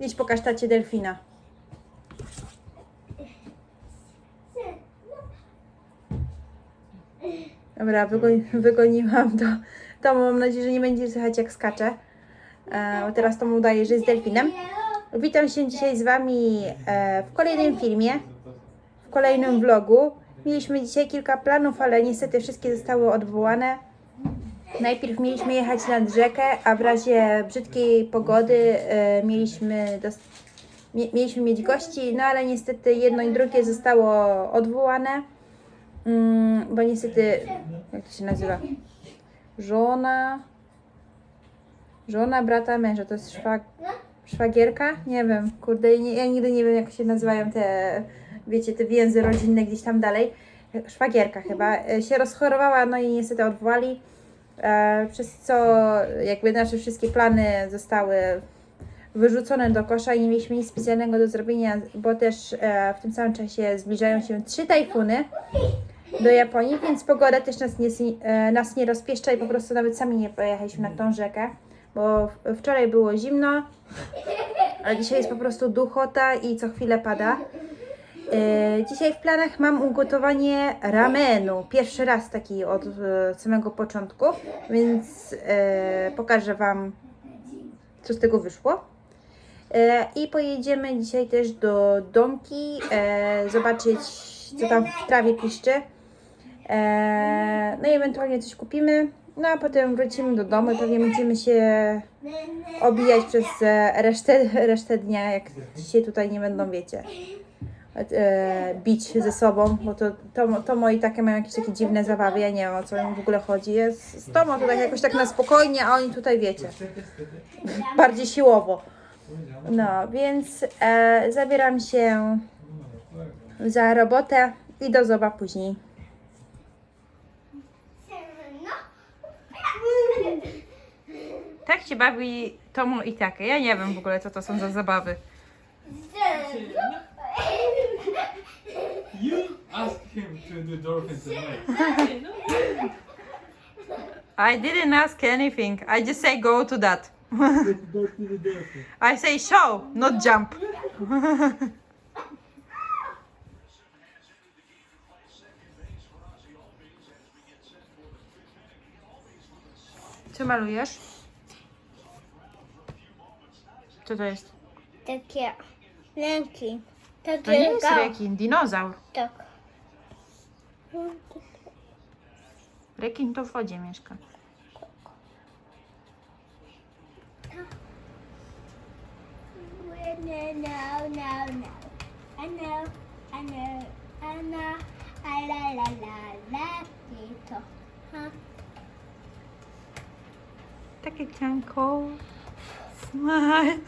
Idź pokaż tacie delfina. Dobra, wygoni, wygoniłam to. To mam nadzieję, że nie będzie słychać jak skacze. E, teraz to mu udaje, że jest delfinem. Witam się dzisiaj z Wami e, w kolejnym filmie, w kolejnym vlogu. Mieliśmy dzisiaj kilka planów, ale niestety wszystkie zostały odwołane. Najpierw mieliśmy jechać nad rzekę, a w razie brzydkiej pogody e, mieliśmy, mie- mieliśmy mieć gości, no ale niestety jedno i drugie zostało odwołane, mm, bo niestety, jak to się nazywa? Żona, żona brata męża, to jest szwag, szwagierka? Nie wiem, kurde, nie, ja nigdy nie wiem jak się nazywają te, wiecie, te więzy rodzinne gdzieś tam dalej. Szwagierka chyba, e, się rozchorowała, no i niestety odwołali przez co jakby nasze wszystkie plany zostały wyrzucone do kosza i nie mieliśmy nic specjalnego do zrobienia, bo też e, w tym samym czasie zbliżają się trzy tajfuny do Japonii, więc pogoda też nas nie, e, nas nie rozpieszcza i po prostu nawet sami nie pojechaliśmy na tą rzekę, bo wczoraj było zimno, a dzisiaj jest po prostu duchota i co chwilę pada. E, Dzisiaj w planach mam ugotowanie ramenu. Pierwszy raz taki od e, samego początku, więc e, pokażę Wam, co z tego wyszło. I pojedziemy dzisiaj też do Donki, e, zobaczyć, co tam w trawie piszczy. No i ewentualnie coś kupimy. No a potem wrócimy do domu i pewnie będziemy się obijać przez resztę, resztę dnia, jak dzisiaj tutaj nie będą, wiecie e, bić ze sobą, bo to, to, to moi takie mają jakieś takie dziwne zabawy, ja nie wiem o co im w ogóle chodzi. Jest z Tomą to tak jakoś tak na spokojnie, a oni tutaj wiecie, bardziej siłowo. No, więc e, zabieram się za robotę i do zoba później. Tak się bawi Tomo i takie. Ja nie wiem w ogóle co to są za zabawy. You asked him to do dolphins tonight. I didn't ask anything. I just say go to that. Let's go to the dolphins. I say show, not jump. Co malujesz? Co to jest? Takie ręki. Takie To nie jest ga- rekin, dinozaur. Tak. Rekin to w wodzie mieszka. No, no, no, no. I know, I know, I know. I la la la la. I to. Ha. Takie cianko. Smile.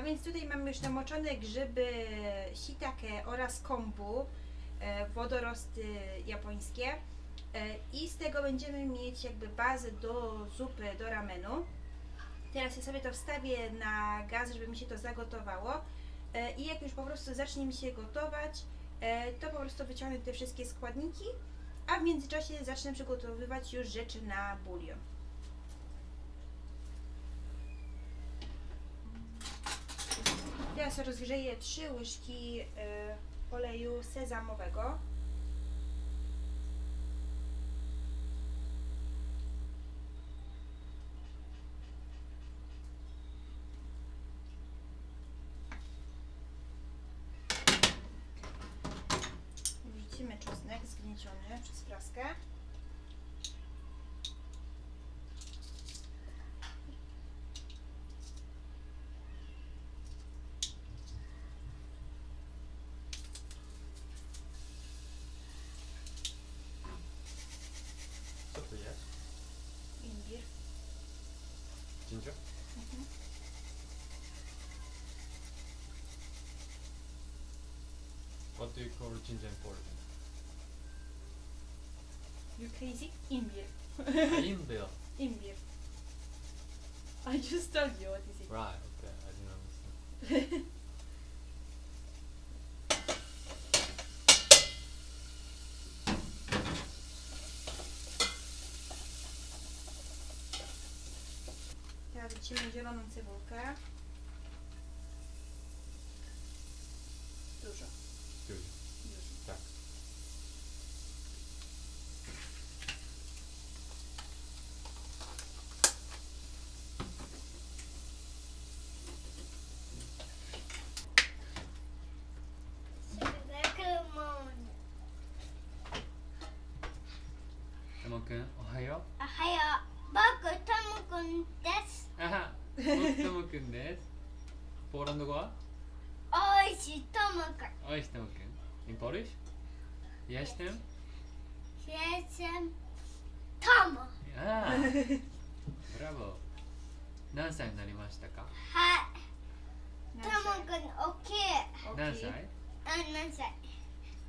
A więc tutaj mam już namoczone grzyby shiitake oraz kombu, e, wodorosty japońskie. E, I z tego będziemy mieć jakby bazę do zupy, do ramenu. Teraz ja sobie to wstawię na gaz, żeby mi się to zagotowało. E, I jak już po prostu zacznie mi się gotować, to po prostu wyciągnę te wszystkie składniki, a w międzyczasie zacznę przygotowywać już rzeczy na bulion. Teraz rozgrzeję 3 łyżki e, oleju sezamowego. Wrzucimy czosnek zgnieciony przez praskę. do you call ginger important? You crazy? Imbir. Imbir. Imbir. I just told you what is it. Right, okay, I didn't understand. Te avvicino zieloną cebulkę. Dużo. くん、おはよおはよう。僕、トムくんです。う。あは、僕ともくんです。ポーランド語は？おいしいトムくん。おいしともくん。In Polish? Jestem? シエセントム。はああ、ブラボー。何歳になりましたか？い。トムくん、おっきい。何歳？あ、何歳？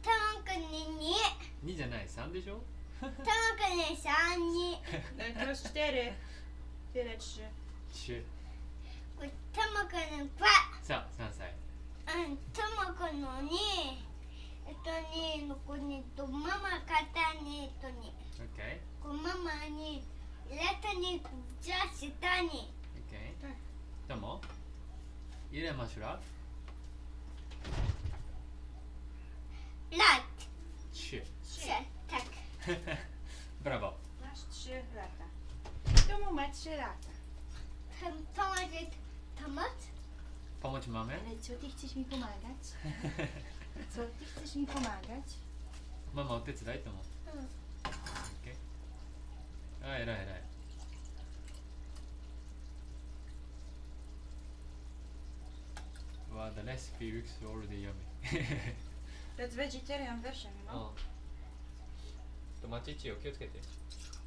トムくんに2。?2 じゃない、3でしょ？くん三人。何してる？てるち。ち。ともくん。さ、三歳。うん、くんのに。えっとに、のこにとママにとに。オッケー。こママに。レタにじゃ下に。オッケー。入れましょう。Brawo. Masz 3 lata. Tomu ma 3 lata. Chcę pomóc, pomóc? Pomóc mamy? Ale co ty chcesz mi pomagać? Co ty chcesz mi pomagać? Mama, odecydaj temu. Mm. Okej. Okay. Aj, raj, raj. Wow, the last few weeks already yummy. That's vegetarian version, you know? Oh. とマチチを気をつけて。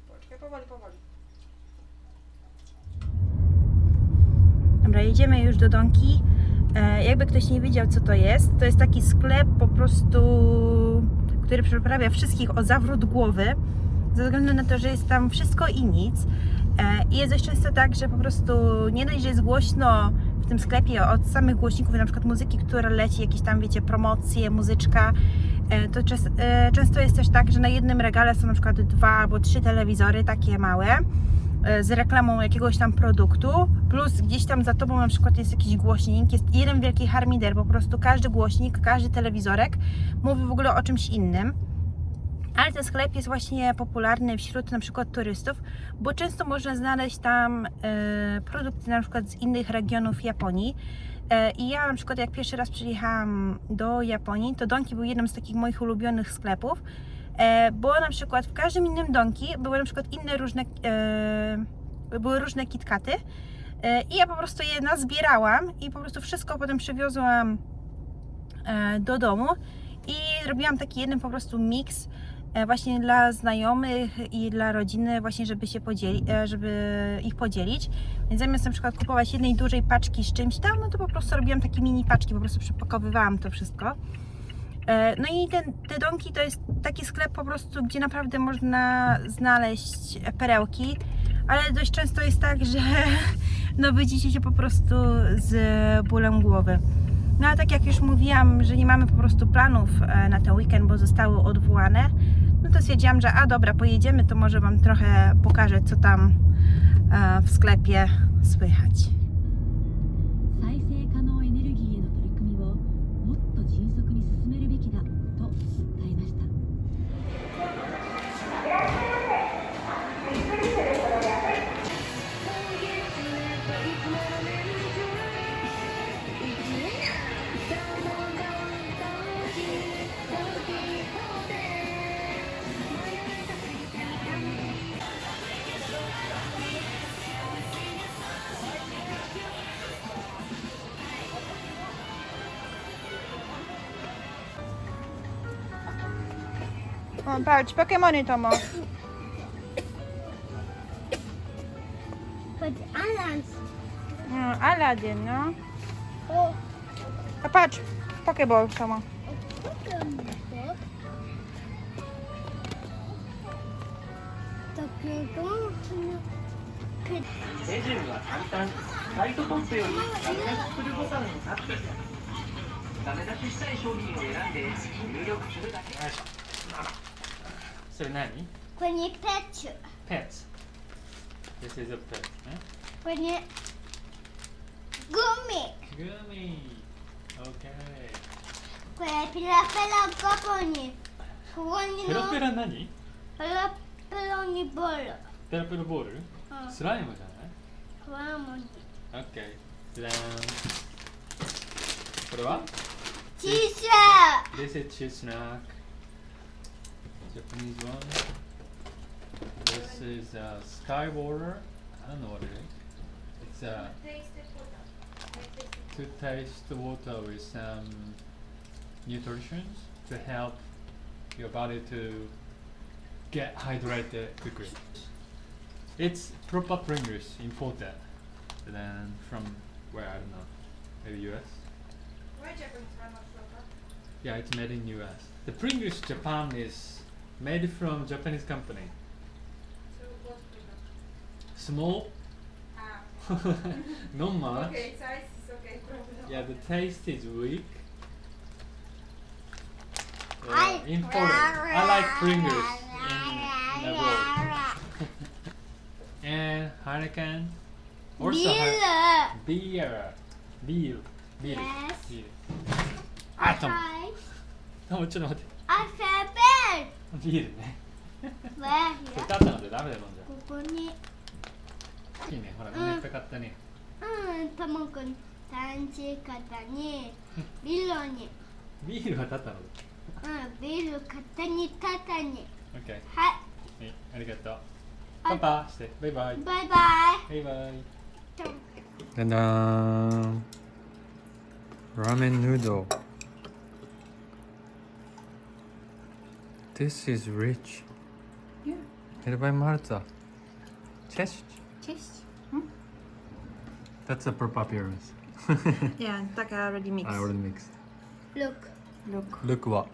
Poczekaj, powoli, powoli. Dobra, jedziemy już do Donki. E, jakby ktoś nie wiedział, co to jest, to jest taki sklep po prostu, który przeprawia wszystkich o zawrót głowy, ze względu na to, że jest tam wszystko i nic. E, I jest dość często tak, że po prostu nie dość, że jest głośno w tym sklepie od samych głośników, na przykład muzyki, która leci, jakieś tam, wiecie, promocje, muzyczka, e, to czas, e, często jest też tak, że na jednym regale są na przykład dwa albo trzy telewizory, takie małe, e, z reklamą jakiegoś tam produktu, plus gdzieś tam za tobą na przykład jest jakiś głośnik, jest jeden wielki harmider, po prostu każdy głośnik, każdy telewizorek mówi w ogóle o czymś innym. Ale ten sklep jest właśnie popularny wśród na przykład turystów, bo często można znaleźć tam e, produkty na przykład z innych regionów Japonii. E, I ja na przykład jak pierwszy raz przyjechałam do Japonii, to Donki był jednym z takich moich ulubionych sklepów, e, bo na przykład w każdym innym Donki były na przykład inne różne, e, były różne kitkaty. I ja po prostu je nazbierałam i po prostu wszystko potem przywiozłam do domu. I robiłam taki jeden po prostu miks właśnie dla znajomych i dla rodziny właśnie, żeby się podzieli, e, żeby ich podzielić. Więc zamiast na przykład kupować jednej dużej paczki z czymś tam, no to po prostu robiłam takie mini paczki, po prostu przepakowywałam to wszystko. E, No i ten, te donki to jest taki sklep po prostu, gdzie naprawdę można znaleźć perełki, ale dość często jest tak, że no wyjdziecie się po prostu z bólem głowy. No a tak jak już mówiłam, że nie mamy po prostu planów e, na ten weekend, bo zostały odwołane, no to stwierdziłam, że a dobra, pojedziemy, to może Wam trochę pokażę, co tam e, w sklepie słychać. 再生可能エネルギーへの取り組みをもっと迅速 O, patrz, Pokemony Tomo. Chodź, Alans. No, Aladdin, no. O, A patrz, Pokeball Tomo. takiego... 手順は簡単サイトトップよりダメ出しするボタンをタップダメ出ししたい商品を選んで入力するだけ それチュ。Pets. This is a pet. ねこれにグミグミ OK これピラペラここにここにペラペララ何？ペラペラにボールペラペラボールうんスライムじゃない？これはもう OK じゃんこれは？小さ This is cheese snack Japanese one This is a sky water I don't know what it is It's a to taste the water with some nutrition to help your body to get hydrated quickly. It's proper Pringles imported then from where I don't know, maybe US. Yeah, it's made in US. The Pringles Japan is made from Japanese company. So what product? Small, Ah, not much. okay, size is okay problem. Yeah, the taste is weak. I uh, Important. I like Pringles in, and Heineken. Beer. Beer. Beer. Beer. Yes. Beer. Atom. Oh, I あ、ちょっと待って。I ビールね。ルそれ買ったのでダメだよ、飲んじゃここにう。いいね、ほら、うんみんないったね。うんともくん短時方にビールにビールは立ったの？うんビール型に肩に OK。はいはい、ありがとう。はいパパして、バイバイ。バイババイバイ。イだんだーん。ラーメンヌードル。This is rich. Yeah. Made by Marta. Cześć. Cześć. Hmm? That's a proper appearance. yeah, tak I already mixed. I already mixed. Look. Look. Look what?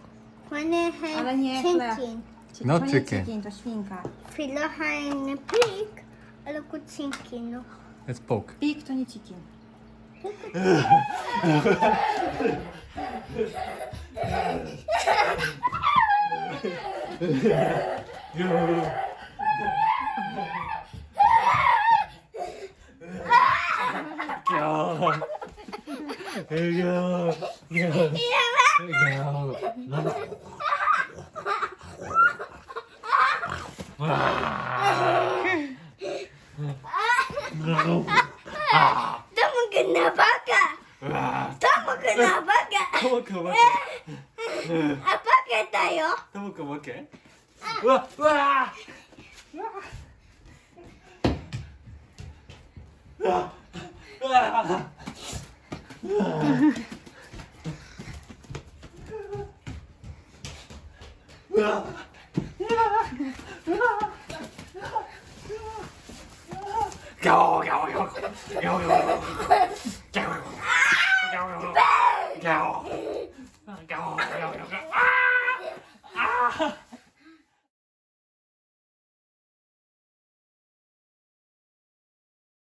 One Ale nie chleb. chicken. Ci- to chicken. chicken, to świnka. Filo hein pig. A look chicken. Look. It's pork. Pig to nie chicken. 와. 이렇게. 우와 우와. 우와. 우와. 우와. 겨우 겨우 겨우 겨우 겨우